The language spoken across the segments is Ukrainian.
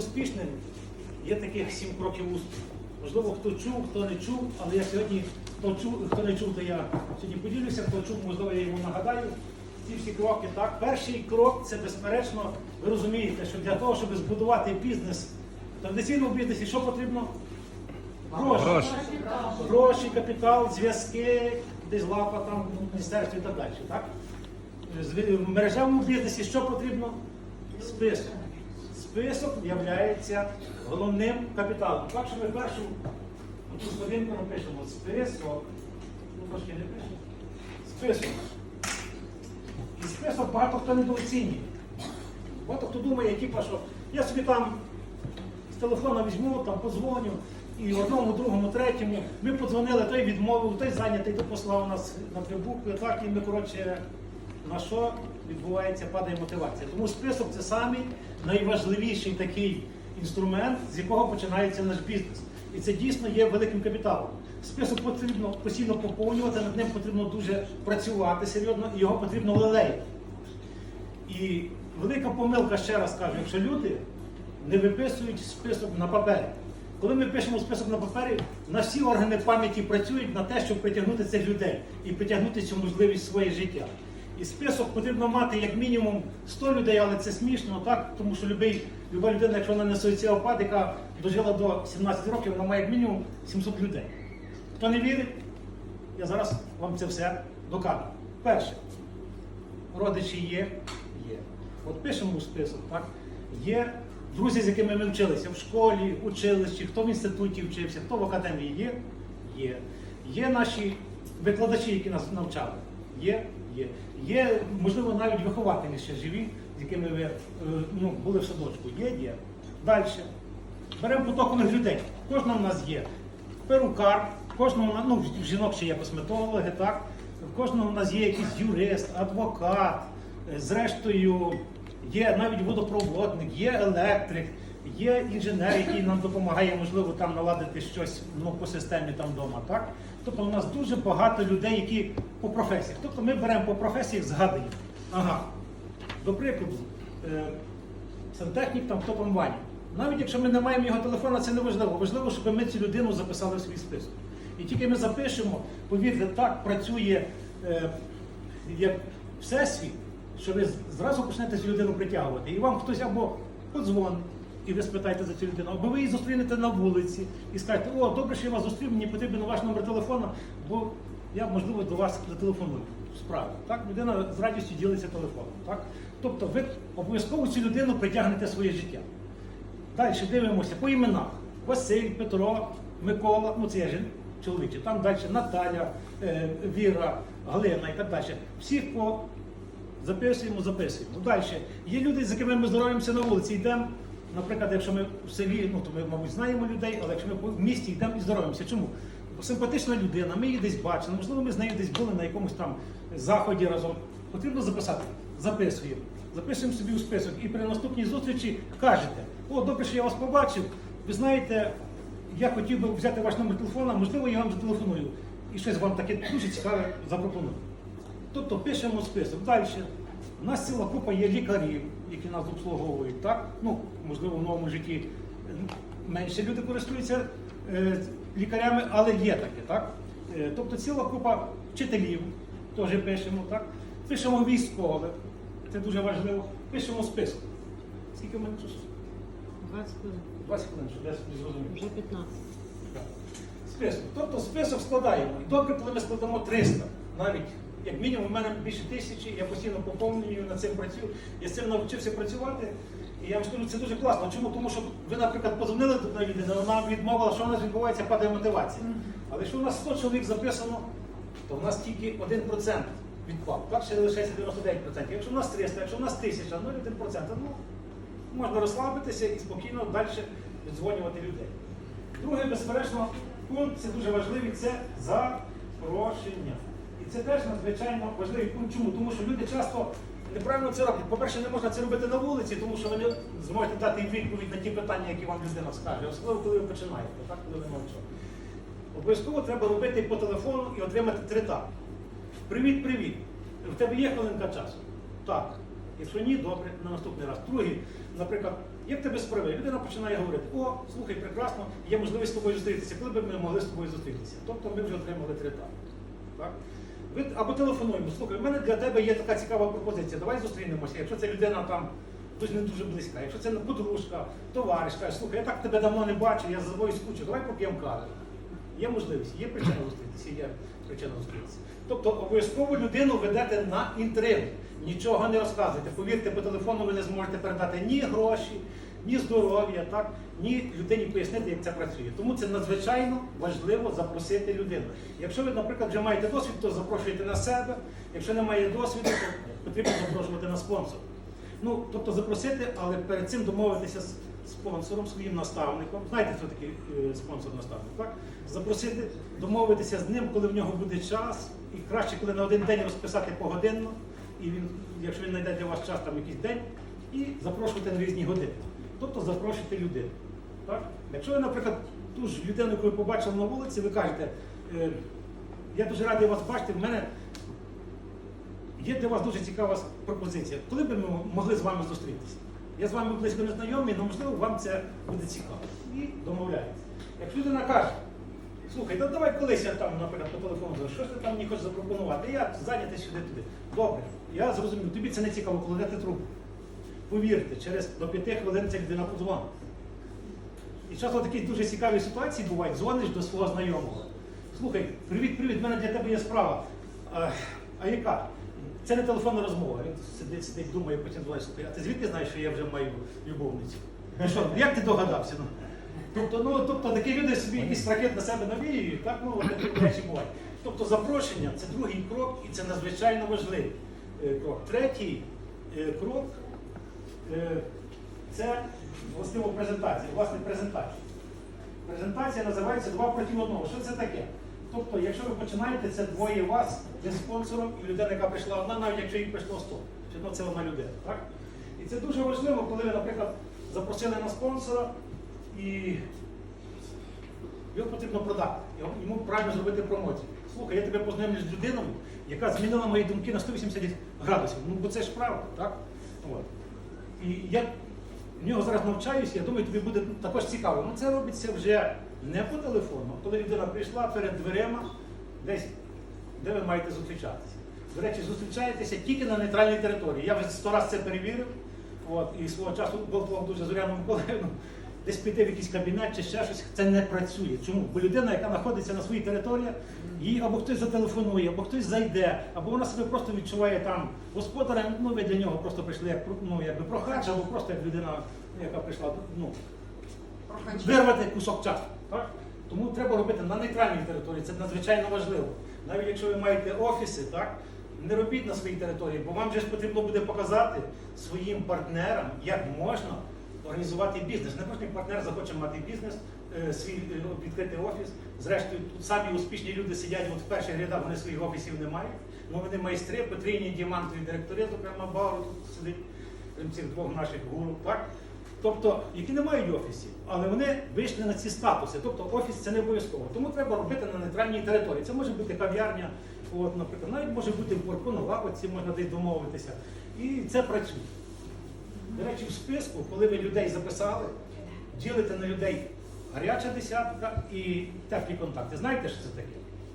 успішним, є таких сім кроків успіху. Можливо, хто чув, хто не чув, але я сьогодні, хто чув, хто не чув, то я сьогодні поділюся, хто чув, можливо, я йому нагадаю. Ці всі кроки. Так, перший крок це безперечно, ви розумієте, що для того, щоб збудувати бізнес, в традиційному бізнесі що потрібно? Гроші. Гроші. Гроші, капітал, зв'язки, десь лапа там в міністерстві і так далі. Так? В мережевому бізнесі що потрібно? Список. Список є головним капіталом. Так що ми першу сторінку напишемо список. Ну, трошки не пишемо. Список. І список багато хто недооцінює. Багато хто думає, типу, що я собі там з телефона візьму, там подзвоню, і одному, другому, третьому. Ми подзвонили, той відмовив, той зайнятий, той послав нас на три так, і ми, коротше, на що відбувається, падає мотивація. Тому список це самий найважливіший такий інструмент, з якого починається наш бізнес. І це дійсно є великим капіталом. Список потрібно постійно поповнювати, над ним потрібно дуже працювати серйозно, і його потрібно лелеяти. І велика помилка, ще раз кажу, якщо люди не виписують список на папері. Коли ми пишемо список на папері, на всі органи пам'яті працюють на те, щоб притягнути цих людей і притягнути цю можливість в своє життя. І список потрібно мати як мінімум 100 людей, але це смішно, так? тому що любий, люба людина, якщо вона не соціопат, яка дожила до 17 років, вона має як мінімум 700 людей. Хто не вірить, я зараз вам це все докажу. Перше, родичі є? Є. От пишемо у список, так? Є друзі, з якими ми вчилися в школі, училищі, хто в інституті вчився, хто в академії є? Є. Є наші викладачі, які нас навчали. Є, є. Є, можливо, навіть вихователі ще живі, з якими ви е, ну, були в садочку. Є, є. Далі. Беремо потокових людей. Кожного в нас є перукар, кожного ну, жінок ще є косметологи, так? В кожного в нас є якийсь юрист, адвокат, е, зрештою, є навіть водопроводник, є електрик, є інженер, який нам допомагає, можливо, там наладити щось ну, по системі там вдома. Так? Тобто у нас дуже багато людей, які по професіях. Тобто ми беремо по професіях, згадуємо. Ага. До прикладу, е, сантехнік там в топомвані. Навіть якщо ми не маємо його телефона, це не важливо. Важливо, щоб ми цю людину записали в свій список. І тільки ми запишемо, повірте, так працює е, як всесвіт, що ви зразу почнете цю людину притягувати. І вам хтось або подзвонить, і ви спитаєте за цю людину, або ви її зустрінете на вулиці і скажете, о, добре, що я вас зустрів, мені потрібен ваш номер телефону, бо я, можливо, до вас зателефоную в справі. Так, людина з радістю ділиться телефоном. Так? Тобто ви обов'язково цю людину притягнете своє життя. Далі дивимося по іменах. Василь, Петро, Микола, ну це я жін- чоловічі. Там далі Наталя, е, Віра, Галина і так далі. Всіх по записуємо, записуємо. Далі. Є люди, з якими ми здороваємося на вулиці, йдемо. Наприклад, якщо ми в селі, ну то ми, мабуть, знаємо людей, але якщо ми в місті йдемо і здороваємося. Чому? Симпатична людина, ми її десь бачили, можливо, ми з нею десь були на якомусь там заході разом. Потрібно записати. Записуємо. Записуємо собі у список. І при наступній зустрічі кажете, о, добре, що я вас побачив. Ви знаєте, я хотів би взяти ваш номер телефона, можливо, я вам зателефоную. І щось вам таке дуже цікаве запропоную. Тобто пишемо список. Далі. У нас ціла купа є лікарів, які нас обслуговують. Так? Ну, можливо, в новому житті е, менше люди користуються е, лікарями, але є таке. Так? Е, тобто ціла купа вчителів, теж пишемо. Так? Пишемо військових, це дуже важливо. Пишемо список. Скільки в мене часу? 20 хвилин. 20 хвилин, я собі зрозумів. Вже 15. Список. Тобто список складаємо. І добре, коли ми складемо 300, навіть як мінімум, у мене більше тисячі, я постійно поповнюю, над цим працюю. Я з цим навчився працювати. І я вам скажу, це дуже класно. Чому? Тому що ви, наприклад, позвонили до одної людини, вона відмовила, що у нас відбувається, падає мотивація. Але якщо у нас 100 чоловік записано, то в нас тільки 1% відпав. Так ще лишається 99%. Якщо у нас 300, якщо у нас 1000, ну 1%, ну можна розслабитися і спокійно далі віддзвонювати людей. Друге, безперечно, пункт, це дуже важливий, це запрошення. Це теж надзвичайно важливий пункт. Чому? Тому що люди часто неправильно це роблять. По-перше, не можна це робити на вулиці, тому що ви не зможете дати відповідь на ті питання, які вам людина скаже, особливо коли ви починаєте, так, коли ви навчаєте. Обов'язково треба робити по телефону і отримати три так. Привіт, привіт. В тебе є хвилинка часу? Так. Якщо ні, добре, на наступний раз. Другий, наприклад, в тебе справи. Людина починає говорити: о, слухай, прекрасно, є можливість з тобою зустрітися. Коли б ми могли з тобою зустрітися? Тобто ми вже отримали три. Так? Ви або телефонуємо, слухай, в мене для тебе є така цікава пропозиція. Давай зустрінемося. Якщо це людина там хтось не дуже близька, якщо це подружка, товариш, каже, слухай, я так тебе давно не бачу, я за тобою скучу, давай поп'ємо кави. Є можливість, є причина зустрітися, є причина зустрітися. Тобто обов'язково людину ведете на інтригу. Нічого не розказуйте. Повірте, по телефону ви не зможете передати ні гроші, ні здоров'я, так, ні людині пояснити, як це працює. Тому це надзвичайно важливо запросити людину. Якщо ви, наприклад, вже маєте досвід, то запрошуєте на себе. Якщо немає досвіду, то потрібно запрошувати на спонсора. Ну, тобто запросити, але перед цим домовитися з спонсором, своїм наставником. Знаєте, хто такий е, спонсор-наставник, так? Запросити, домовитися з ним, коли в нього буде час, і краще, коли на один день розписати погодинно, і він, якщо він знайде для вас час там якийсь день, і запрошувати на різні години. Тобто запрошуйте людину. Так? Якщо ви, наприклад, ту ж людину, яку ви побачили на вулиці, ви кажете, е, я дуже радий вас бачити, в мене Є для вас дуже цікава пропозиція. Коли б ми могли з вами зустрітися? Я з вами близько не знайомий, але можливо вам це буде цікаво. І домовляєтеся. Якщо людина каже, слухай, да давай колись я там, наприклад, по телефону скажу, що ти там мені хочеш запропонувати? Я зайнятий сюди туди. Добре, я зрозумів, тобі це не цікаво, кладете трубку. Повірте, через до п'яти хвилин ця людина подзвонить. І часто такі дуже цікаві ситуації бувають, дзвониш до свого знайомого. Слухай, привіт, привіт, в мене для тебе є справа. А, а яка? Це не телефонна розмова. Він сидить, сидить, думає, потім дзвонить, слухай, а ти звідки знаєш, що я вже маю любовницю? Ну що, як ти догадався? Ну? Тобто, ну, тобто такі люди собі якісь ракет на себе навіюють, так ну, такі речі бувають. Тобто запрошення це другий крок і це надзвичайно важливий е, крок. Третій е, крок це властиво презентація, власне презентація. Презентація називається два проти одного. Що це таке? Тобто, якщо ви починаєте, це двоє вас є спонсором і людина, яка прийшла одна, навіть якщо їх прийшло 100, все одно це одна людина. Так? І це дуже важливо, коли ви, наприклад, запросили на спонсора і його потрібно продати, йому правильно зробити промоцію. Слухай, я тебе познайомлю з людиною, яка змінила мої думки на 180 градусів. Ну, бо це ж правда, так? От. І я в нього зараз навчаюся, я думаю, тобі буде також цікаво. Ну це робиться вже не по телефону, коли людина прийшла перед дверима, десь, де ви маєте зустрічатися. До речі, зустрічаєтеся тільки на нейтральній території. Я вже сто раз це перевірив. От, і свого часу був дуже Зоряну Миколаївну, десь піти в якийсь кабінет чи ще щось, це не працює. Чому? Бо людина, яка знаходиться на своїй території, їй або хтось зателефонує, або хтось зайде, або вона себе просто відчуває там господарем, ну ви для нього просто прийшли як ну, якби прохач, або просто як людина, яка прийшла ну, вирвати кусок часу. Так? Тому треба робити на нейтральній території, це надзвичайно важливо. Навіть якщо ви маєте офіси, так, не робіть на своїй території, бо вам же ж потрібно буде показати своїм партнерам, як можна організувати бізнес. Не кожен партнер захоче мати бізнес, е, свій е, відкрити офіс. Зрештою, тут самі успішні люди сидять от в перших рядах, вони своїх офісів не мають. Ну вони майстри, потрійні діамантові директори, зокрема Бауру тут сидить, цих двох наших гуру. Так? Тобто, які не мають офісів, але вони вийшли на ці статуси. Тобто офіс це не обов'язково. Тому треба робити на нейтральній території. Це може бути кав'ярня, наприклад, навіть може бути в парку на лавочці, можна десь домовитися. І це працює. До речі, в списку, коли ви людей записали, ділите на людей гаряча десятка і теплі контакти. Знаєте, що це таке?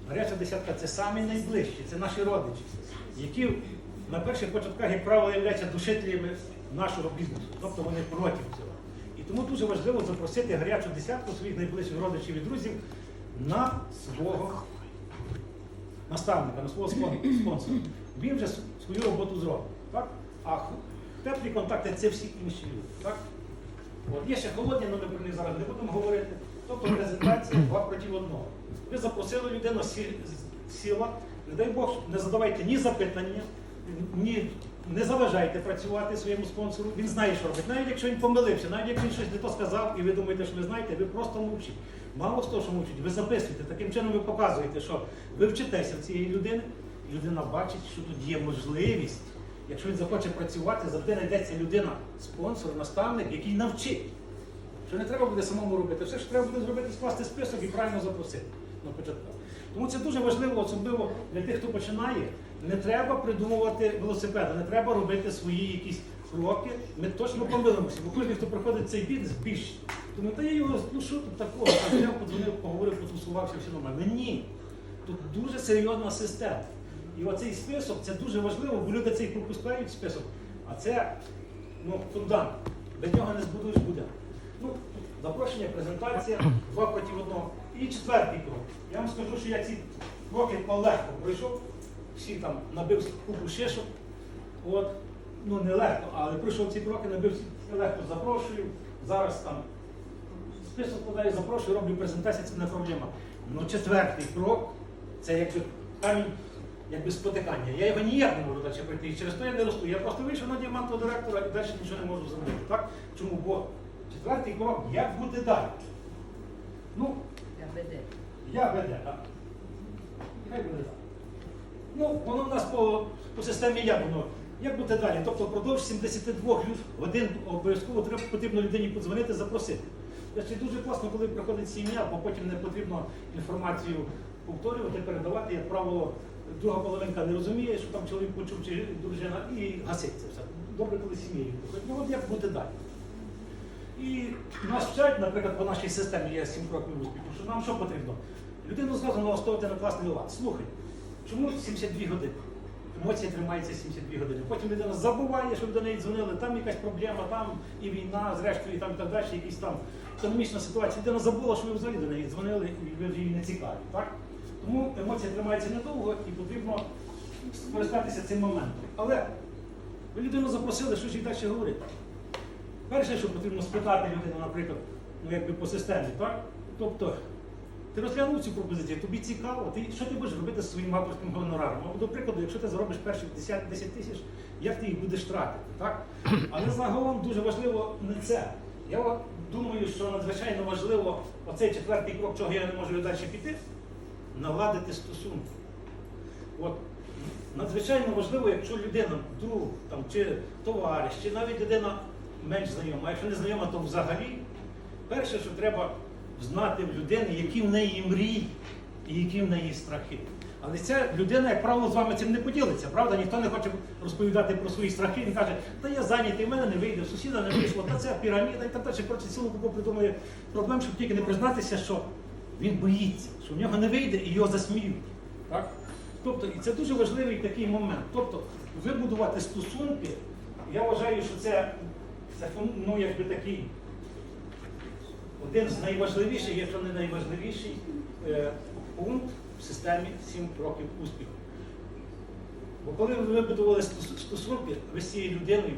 Гаряча десятка це самі найближчі, це наші родичі, які на перших початках, як правило, являються душителями нашого бізнесу. Тобто вони проти цього. І тому дуже важливо запросити гарячу десятку своїх найближчих родичів і друзів на свого наставника, на свого спонсора. Він вже свою роботу зробить. Так? А теплі контакти це всі інші люди. Так? От, є ще холодні, але ми про них зараз не будемо говорити. Тобто презентація два проти одного. Ви запросили людину, сі- сіла, не дай Бог, не задавайте ні запитання, ні, не заважайте працювати своєму спонсору. Він знає, що робить. Навіть якщо він помилився, навіть якщо він щось не то сказав, і ви думаєте, що ви знаєте, ви просто мовчіть. Мало з того, що мовчіть, ви записуєте. Таким чином ви показуєте, що ви вчитеся в цієї людини, людина бачить, що тут є можливість. Якщо він захоче працювати, завжди знайдеться людина, спонсор, наставник, який навчить. Що не треба буде самому робити, все ж треба буде зробити, скласти список і правильно запросити на початку. Тому це дуже важливо, особливо для тих, хто починає. Не треба придумувати велосипеди, не треба робити свої якісь кроки, ми точно помилимося. Бо кожен, хто приходить цей бізнес, більше. Думаю, та я його, ну що тут такого? Там взяв, подзвонив, поговорив, потусувався, все нормально. Ні. Тут дуже серйозна система. І оцей список це дуже важливо, бо люди цей пропускають список. А це ну, фундамент. Без нього не збудуєш будинок. Ну, запрошення, презентація, два проти одного. І четвертий крок. Я вам скажу, що я ці кроки полегко пройшов, всі там набив купу шишок. От, ну не легко, але пройшов ці кроки, набив всі легко запрошую. Зараз там список подаю, запрошую, роблю презентацію, це не проблема. Ну, четвертий крок це якби камінь якби спотикання. Я його ніяк не можу далі пройти. І через то я не росту. Я просто вийшов на діамантового директора і далі нічого не можу зробити. Так? Чому? Бо четвертий крок, як бути далі? Ну, Я веде. я веде, так. Хай буде так. Ну, воно в нас по, по системі як воно. Як бути далі? Тобто впродовж 72 годин обов'язково треба потрібно людині подзвонити, запросити. Значить, дуже класно, коли приходить сім'я, бо потім не потрібно інформацію повторювати, передавати. Як правило, друга половинка не розуміє, що там чоловік почув чи дружина, і гасить це все. Добре, коли сім'єю. Ну от як бути далі? І нас вчать, наприклад, по нашій системі є 7 кроків успіху, що нам що потрібно? Людину зразу налаштовувати на класний лад. Слухай, чому 72 години? Емоція тримається 72 години. Потім людина забуває, що до неї дзвонили, там якась проблема, там і війна, зрештою, і там і так далі, якісь там економічна ситуація. Людина забула, що ви взагалі до неї дзвонили, і ви її не цікаві. Так? Тому емоція тримається недовго і потрібно скористатися цим моментом. Але ви людину запросили, що ж їй далі говорити? Перше, що потрібно спитати людину, наприклад, ну якби по системі, так? Тобто, ти розглянув цю пропозицію, тобі цікаво, ти, що ти будеш робити зі своїм авторським гонораром? Або, до прикладу, якщо ти заробиш перші 10, 10 тисяч, як ти їх будеш тратити, так? Але загалом дуже важливо не це. Я думаю, що надзвичайно важливо оцей четвертий крок, чого я не можу далі піти, наладити стосунки. От надзвичайно важливо, якщо людина, друг там, чи товариш, чи навіть людина менш знайома, а якщо не знайома, то взагалі перше, що треба знати в людини, які в неї мрії і які в неї страхи. Але ця людина, як правило, з вами цим не поділиться, правда? Ніхто не хоче розповідати про свої страхи. Він каже, та я зайнятий, в мене не вийде, сусіда не вийшло, та це піраміда і так далі. Коротше, цілу купу придумує проблем, щоб тільки не признатися, що він боїться, що в нього не вийде і його засміють. Так? Тобто, і це дуже важливий такий момент. Тобто, вибудувати стосунки, я вважаю, що це, це ну, якби такий один з найважливіших, якщо не найважливіший е, пункт в системі 7 кроків успіху. Бо коли ви вибудували стосунки, ви з цією людиною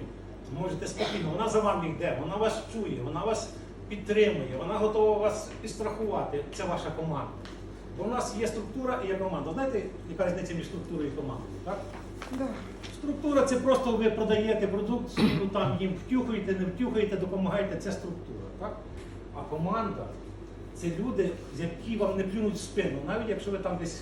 можете спокійно, вона за вами йде, вона вас чує, вона вас підтримує, вона готова вас підстрахувати. Це ваша команда. Бо у нас є структура і є команда. Знаєте, яка різниця між структурою і командою? Так? Структура це просто ви продаєте продукцію, ну, там їм втюхаєте, не втюхаєте, допомагаєте. Це структура. Так? А команда це люди, які вам не плюнуть в спину, навіть якщо ви там десь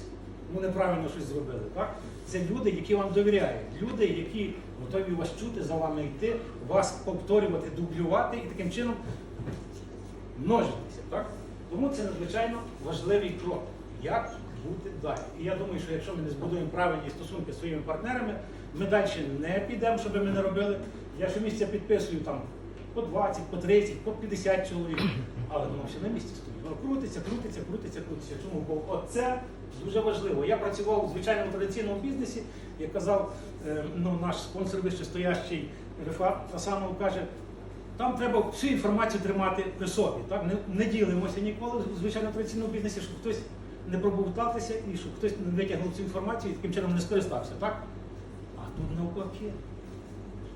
ну, неправильно щось зробили. Так? Це люди, які вам довіряють, люди, які готові вас чути, за вами йти, вас повторювати, дублювати і таким чином множитися. Так? Тому це надзвичайно важливий крок. Як бути далі? І я думаю, що якщо ми не збудуємо правильні стосунки зі своїми партнерами, ми далі не підемо, що би ми не робили. Я щомісяця підписую там по 20, по 30, по 50 чоловік, але воно ще на місці стоїть. Воно крутиться, крутиться, крутиться, крутиться. Чому? Бо оце дуже важливо. Я працював у звичайному традиційному бізнесі, як казав е, ну, наш спонсор вищестоящий Рефат Асанов, каже, там треба всю інформацію тримати при собі. Так? Не, не ділимося ніколи звичайно традиційному бізнесі, щоб хтось не пробовтатися і щоб хтось не витягнув цю інформацію і таким чином не скористався. Так? А тут навпаки.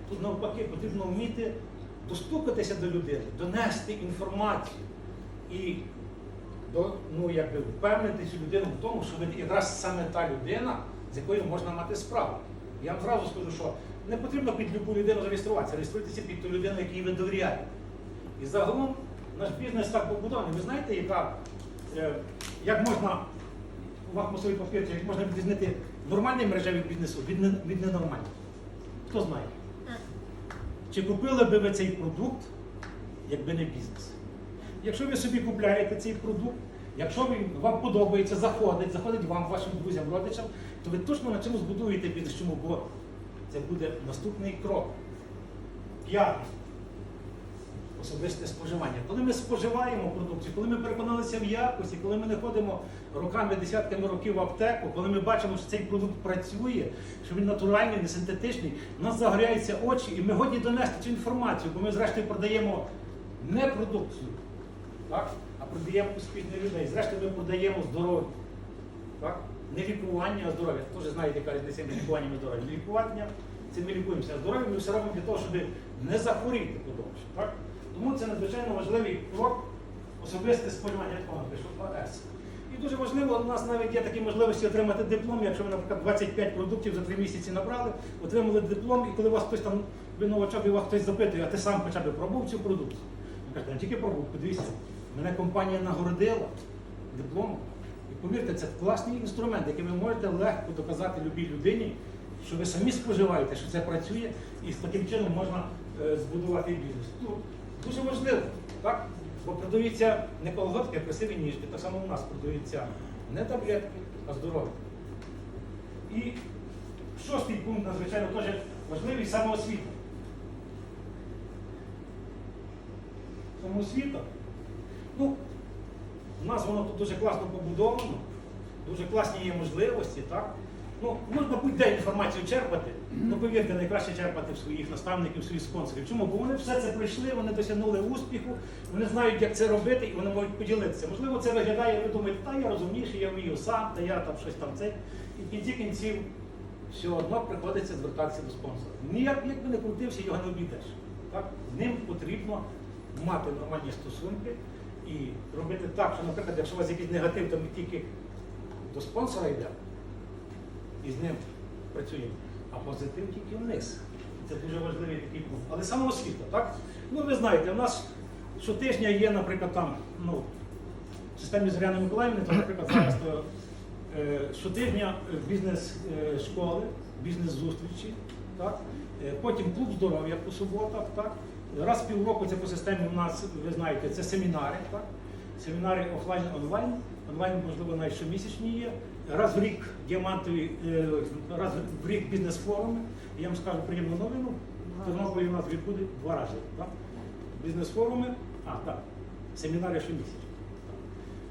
Тут навпаки потрібно вміти достукатися до людини, донести інформацію і до, ну, якби, впевнити цю людину в тому, що ви якраз саме та людина, з якою можна мати справу. Я вам зразу скажу, що не потрібно під любу людину зареєструватися, реєструйтеся під ту людину, якій ви довіряєте. І загалом наш бізнес так побудований. Ви знаєте, яка, е, як можна у вахмусовій папірці, як можна відрізнити нормальний мережевий бізнесу від, не- від ненормального? Хто знає? Чи купили би ви цей продукт, якби не бізнес? Якщо ви собі купляєте цей продукт, якщо він вам подобається, заходить, заходить вам, вашим друзям, родичам, то ви точно на чому збудуєте бізнес. Чому? Бо це буде наступний крок. П'яте. Особисте споживання. Коли ми споживаємо продукцію, коли ми переконалися в якості, коли ми не ходимо роками, десятками років в аптеку, коли ми бачимо, що цей продукт працює, що він натуральний, не синтетичний, у нас загоряються очі, і ми годні донести цю інформацію, бо ми зрештою продаємо не продукцію, так? Продаємо успіх людей. Зрештою, ми продаємо здоров'я. Так? Не лікування, а здоров'я. Теж знаєте, яка різниця між лікуванням і здоров'ям. Лікування це ми лікуємося, а здоров'я ми все робимо для того, щоб не захворіти подовше. Так? Тому це надзвичайно важливий крок особисте споживання якого пишу ОС. І дуже важливо, у нас навіть є такі можливості отримати диплом, якщо ви, наприклад, 25 продуктів за 3 місяці набрали, отримали диплом, і коли вас хтось там, ви новачок, і вас хтось запитує, а ти сам хоча б пробував цю продукцію? Ви кажете, не тільки пробував, подивіться, мене компанія нагородила дипломом. І повірте, це класний інструмент, який ви можете легко доказати любій людині, що ви самі споживаєте, що це працює, і таким чином можна е, збудувати бізнес. Ну, дуже важливо, так? Бо продаються не колготки, а красиві ніжки. Так само у нас продаються не таблетки, а здоров'я. І шостий пункт, надзвичайно теж важливий самоосвіта. Самоосвіта. Ну, у нас воно тут дуже класно побудовано, дуже класні є можливості, так? Ну, можна будь-де інформацію черпати, ну повірте, найкраще черпати в своїх наставників, своїх спонсорів. Чому? Бо вони все це пройшли, вони досягнули успіху, вони знають, як це робити, і вони можуть поділитися. Можливо, це виглядає, ви думаєте, та я розумніший, я вмію сам, та я там щось там це. І в кінці кінців все одно приходиться звертатися до спонсора. Ніяк як би не крутився, його не обійдеш. Так? З ним потрібно мати нормальні стосунки і робити так, що, наприклад, якщо у вас якийсь негатив, то ми тільки до спонсора йдемо і з ним працюємо, а позитив тільки вниз. Це дуже важливий такий пункт. Але самоосвіта, так? Ну ви знаєте, у нас щотижня є, наприклад, там, ну, в системі Зоряни Миколаївни, то, наприклад, зараз то, е, щотижня бізнес-школи, бізнес-зустрічі, так? Е, потім клуб здоров'я по суботах, так? Раз в півроку це по системі у нас, ви знаєте, це семінари, так? Семінари офлайн онлайн. Можливо, навіть щомісячні є. Раз в рік діамантові, е, раз в рік бізнес-форуми. Я вам скажу приємну новину. Тернополі у нас відбуде два рази. Так? Бізнес-форуми, а так, семінари щомісячні.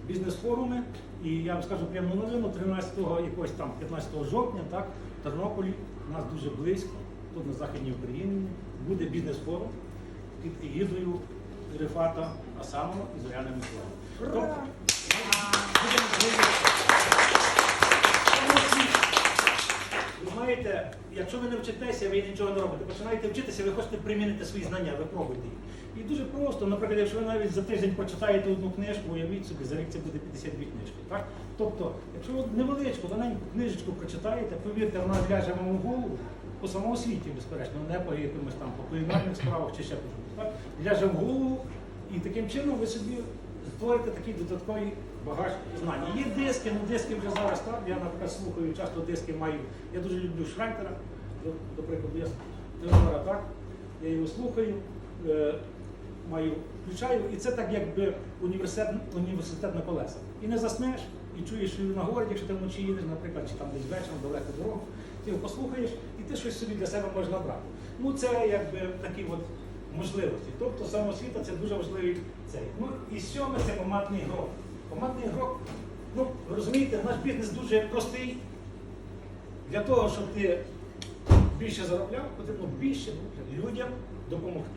Бізнес-форуми. І я вам скажу приємну новину, 13 якогось там 15 жовтня, так, в Тернополі, у нас дуже близько, тут на Західній Україні, буде бізнес-форум під егідою Рифата Асамова і Зоряни Миколаївни. Тобто, Ви знаєте, якщо ви не вчитеся, ви нічого не робите. Починаєте вчитися, ви хочете примінити свої знання, ви пробуйте їх. І дуже просто, наприклад, якщо ви навіть за тиждень прочитаєте одну книжку, уявіть собі, за рік це буде 52 книжки. Так? Тобто, якщо ви невеличку, тоненьку книжечку прочитаєте, повірте, вона ляже вам у голову по самоосвіті, безперечно, не по якимось там по кулінарних справах чи ще по чомусь. Так? Ляже в голову, і таким чином ви собі створите такий додатковий багаж знань. Є диски, ну диски вже зараз так. Я, наприклад, слухаю, часто диски маю. Я дуже люблю Шрайкера, до, до прикладу, я тенора, так. Я його слухаю, е, маю, включаю, і це так якби університет, університет на колесах. І не заснеш, і чуєш, що на городі, якщо ти вночі їдеш, наприклад, чи там десь вечором далеко дорогу, ти його послухаєш, і ти щось собі для себе можеш набрати. Ну це якби такі от можливості. Тобто самоосвіта це дуже важливий цей. Ну і сьоме це командний грок. Командний грок, ну розумієте, наш бізнес дуже простий. Для того, щоб ти більше заробляв, потрібно більше людям допомогти.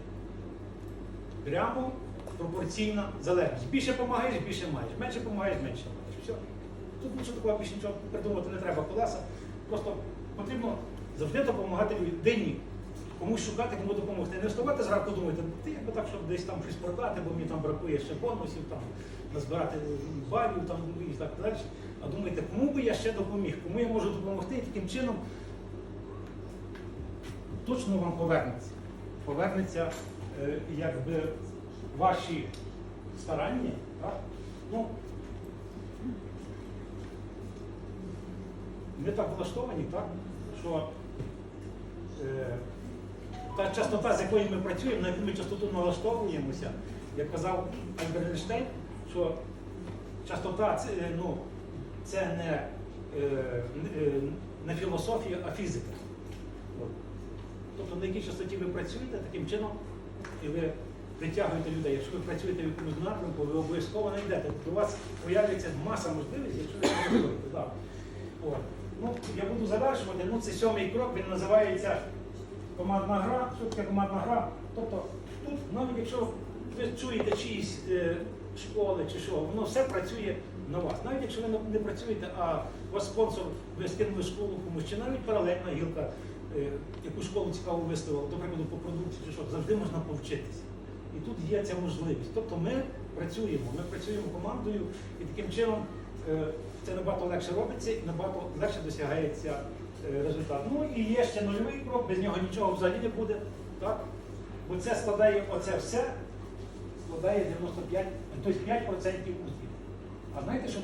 Прямо пропорційна залежність. Більше допомагаєш, більше маєш. Менше допомагаєш, менше маєш. Все. Тут нічого такого більше нічого придумати не треба колеса. Просто потрібно завжди допомагати людині. Комусь шукати, кому допомогти. Не вставати зранку думати, ти якби так, щоб десь там щось продати, бо мені там бракує ще бонусів, там, назбирати балів там, і так далі. А думайте, кому би я ще допоміг, кому я можу допомогти, і таким чином точно вам повернеться. Повернеться е, якби ваші старання. Так? Ну, ми так влаштовані, так? що е, та частота, з якою ми працюємо, на яку ми частоту налаштовуємося, як казав Альберт Ейнштейн, що частота це, е, ну, це не, е, не- е, філософія, а фізика. Тобто на якій частоті ви працюєте, таким чином і ви притягуєте людей. Якщо ви працюєте в якомусь напрямку, ви обов'язково знайдете. Тобто у вас появиться маса можливостей, якщо ви. Да. Ну, я буду завершувати. Ну, це сьомий крок, він називається командна гра. Що таке командна гра? Тобто тут, навіть якщо ви чуєте чиїсь е, школи чи що, воно все працює на вас. Навіть якщо ви не- працюєте, а ваш спонсор, ви скинули школу комусь, чи навіть паралельна гілка, е, яку школу цікаво виставила, до прикладу, по продукції чи що, завжди можна повчитися. І тут є ця можливість. Тобто ми працюємо, ми працюємо командою і таким чином е, це набагато легше робиться і набагато легше досягається результат. Ну і є ще нульовий крок, без нього нічого взагалі не буде. Так? Бо це складає оце все, складає 95, тобто 5% успіху. А знаєте, що 95%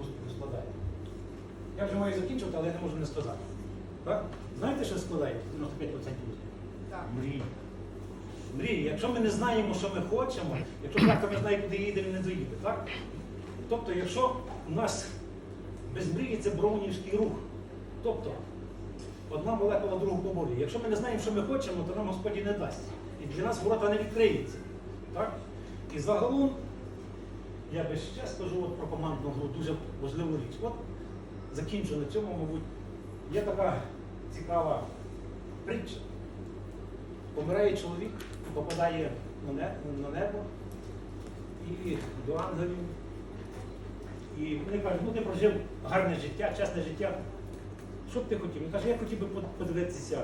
успіху складає? Я вже маю закінчувати, але я не можу не сказати. Так? Знаєте, що складає 95% успіху? Так. Мрії. Мрії. Якщо ми не знаємо, що ми хочемо, якщо трактор не знає, куди їде, він не доїде. Так? Тобто, якщо у нас без мрії це броунівський рух. Тобто, одна молекула другу поборює. Якщо ми не знаємо, що ми хочемо, то нам Господь не дасть. І для нас ворота не відкриються. Так? І загалом, я би ще скажу от про командну гру дуже важливу річ. От закінчу на цьому, мабуть, є така цікава притча. Помирає чоловік, попадає на небо і до ангелів. І вони кажуть, ну ти прожив гарне життя, чесне життя. Що б ти хотів? Він каже, я хотів би подивитися,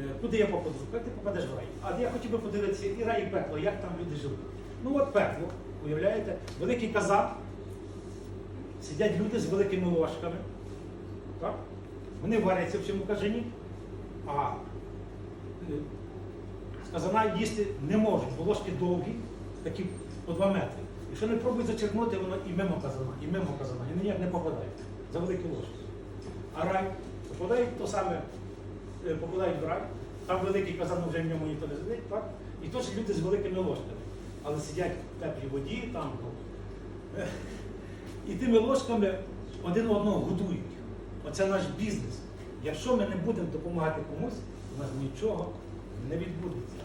е, куди я попаду. Ти попадеш в рай. А я хотів би подивитися і рай, і пекло, як там люди живуть. Ну от пекло, уявляєте, великий казак, сидять люди з великими ложками. Так? Вони варяться в цьому кажані, а е, з казана їсти не можуть, бо ложки довгі, такі по 2 метри. Якщо не пробують зачерпнути, воно і мимо казана, і мимо казана, і ніяк не попадають за великі ложки. А рай попадають то саме, е, попадають в рай, там великий казан вже в ньому ніхто не сидить, так? І теж люди з великими ложками. Але сидять в теплій воді, там. І тими ложками один одного годують. Оце наш бізнес. Якщо ми не будемо допомагати комусь, у нас нічого не відбудеться.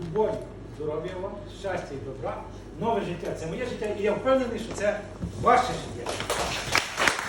Любові, здоров'я вам, щастя і добра, нове життя це моє життя, і я впевнений, що це ваше життя.